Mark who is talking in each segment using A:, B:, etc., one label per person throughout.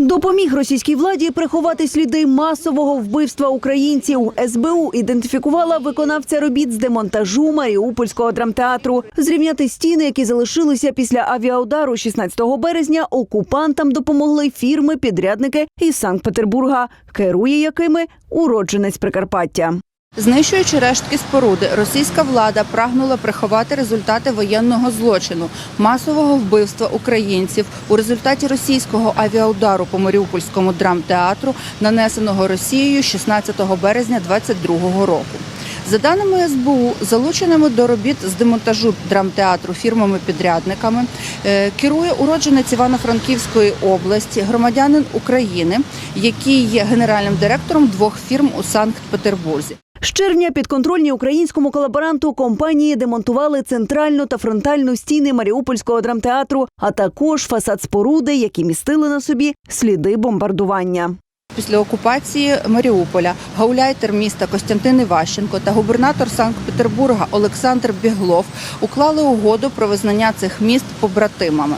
A: Допоміг російській владі приховати сліди масового вбивства українців. СБУ ідентифікувала виконавця робіт з демонтажу Маріупольського драмтеатру. Зрівняти стіни, які залишилися після авіаудару 16 березня, окупантам допомогли фірми-підрядники із Санкт-Петербурга, керує якими уродженець Прикарпаття.
B: Знищуючи рештки споруди, російська влада прагнула приховати результати воєнного злочину, масового вбивства українців у результаті російського авіаудару по Маріупольському драмтеатру, нанесеного Росією 16 березня 2022 року. За даними СБУ, залученими до робіт з демонтажу драмтеатру фірмами-підрядниками, е, керує уродженець Івано-Франківської області, громадянин України, який є генеральним директором двох фірм у Санкт-Петербурзі.
A: З червня підконтрольні українському колаборанту компанії демонтували центральну та фронтальну стіни Маріупольського драмтеатру, а також фасад споруди, які містили на собі сліди бомбардування.
B: Після окупації Маріуполя гауляйтер міста Костянтин Іващенко та губернатор Санкт-Петербурга Олександр Біглов уклали угоду про визнання цих міст побратимами.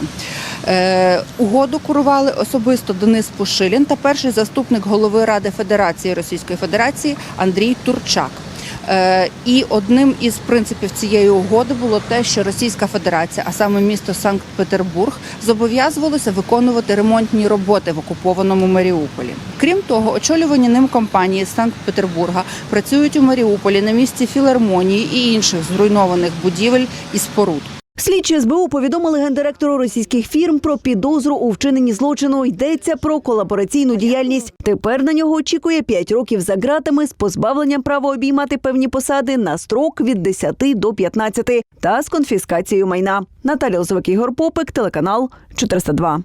B: Е, угоду курували особисто Денис Пушилін та перший заступник голови Ради Федерації Російської Федерації Андрій Турчак. Е, І одним із принципів цієї угоди було те, що Російська Федерація, а саме місто Санкт-Петербург, зобов'язувалося виконувати ремонтні роботи в окупованому Маріуполі. Крім того, очолювані ним компанії з Санкт-Петербурга працюють у Маріуполі на місці філармонії і інших зруйнованих будівель і споруд.
A: Слідчі СБУ повідомили гендиректору російських фірм про підозру у вчиненні злочину. Йдеться про колабораційну діяльність. Тепер на нього очікує 5 років за ґратами з позбавленням права обіймати певні посади на строк від 10 до 15 та з конфіскацією майна. Наталя Озовик, Ігор Попик, телеканал 402.